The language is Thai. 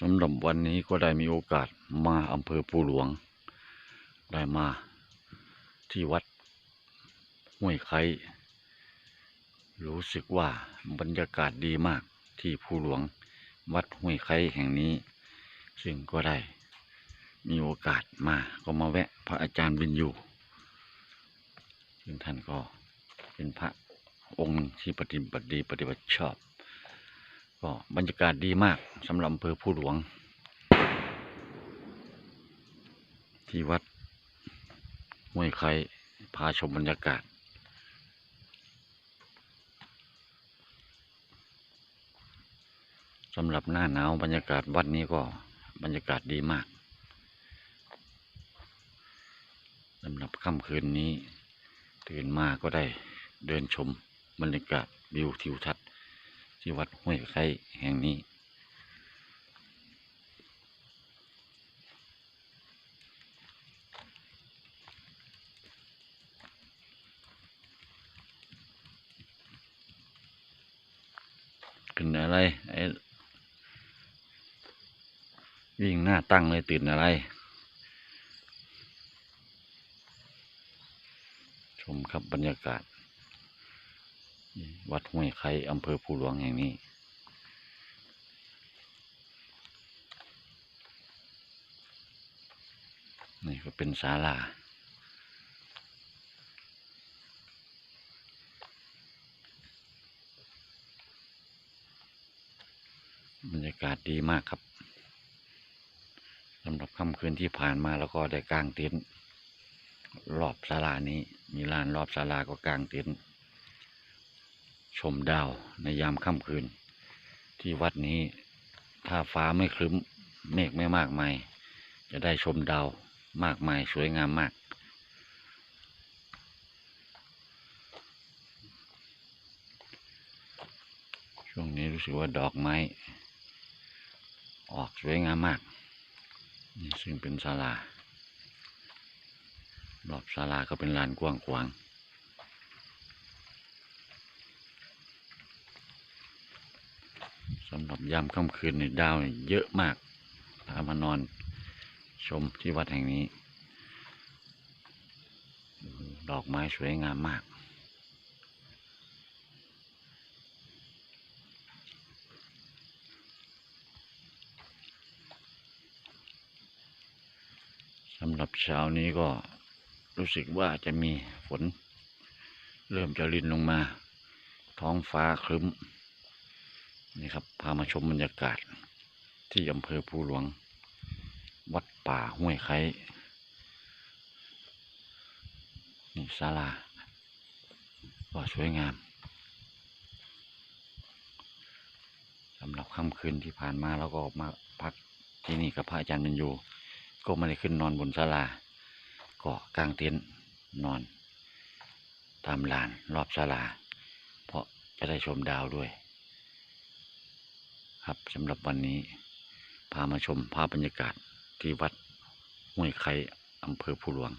สำหรับวันนี้ก็ได้มีโอกาสมาอำเภอภูหลวง ได้มาที่วัดห้วยไครู้สึกว่าบรรยากาศดีมากที่ภูหลวงวัดห้วยไคแห่งนี้ ซึ่งก็ได้มีโอกาสมาก็มาแวะพระอาจารย์บินอยู่ซึ่งท่านก็เป็นพระองค์ที่ปฏิบัติดีปฏิบัติชอบ ก็บรรยากาศดีมากสำหรับอำเภอผู้หลวง ที่วัดห้วยไคพาชมบรรยากาศ สำหรับหน้าหนาวบรรยากาศวัดนี้ก็บรรยากาศดีมากสำหรับค่ำคืนนี้ ตื่นมาก็ได้เดินชมบรรยากาศวิวทิวทัศน์ ที่วัดห้วยไคแห่งนี้ ขึ้นอะไรไอ้วิ่งหน้าตั้งเลยตื่นอะไร ชมครับบรรยากาศ วัดห้วยไคอำเภอภูหลวงแห่งนี้ นี่ก็เป็นศาลาบรรยากาศดีมากครับสำหรับค่ำคืนที่ผ่านมาแล้วก็ได้กางเต็นท์รอบศาลานี้ มีลานรอบศาลาก็กางเต็นท์ ชมดาวในยามค่ำคืน ที่วัดนี้ถ้าฟ้าไม่ครึ้มเมฆไม่มากมาย จะได้ชมดาวมากมายสวยงามมาก ช่วงนี้รู้สึกว่าดอกไม้ ออกสวยงามมากนี่ซึ่งเป็นศาลารอบศาลาก็เป็นลานกว้างขวาง สำหรับยามค่ำคืนในดาวนี่เยอะมากถ้ามานอนชมที่วัดแห่งนี้ ดอกไม้สวยงามมากสำหรับเช้านี้ก็รู้สึกว่าจะมีฝน เริ่มจะรินลงมา ท้องฟ้าครึ้ม นี่ครับ พามาชมบรรยากาศ ที่อำเภอภูหลวง วัดป่าห้วยไคนี่ศาลาก็สวยงามสำหรับค่ำคืนที่ผ่านมาเราก็มาพักที่นี่กับพระอาจารย์บรรยูก็ไม่ได้ขึ้นนอนบนศาลาก็กลางเต็นท์นอน ตามลานรอบศาลา เพราะจะได้ชมดาวด้วย ครับสำหรับวันนี้ พามาชมภาพบรรยากาศที่วัดห้วยไคอำเภอภูหลวง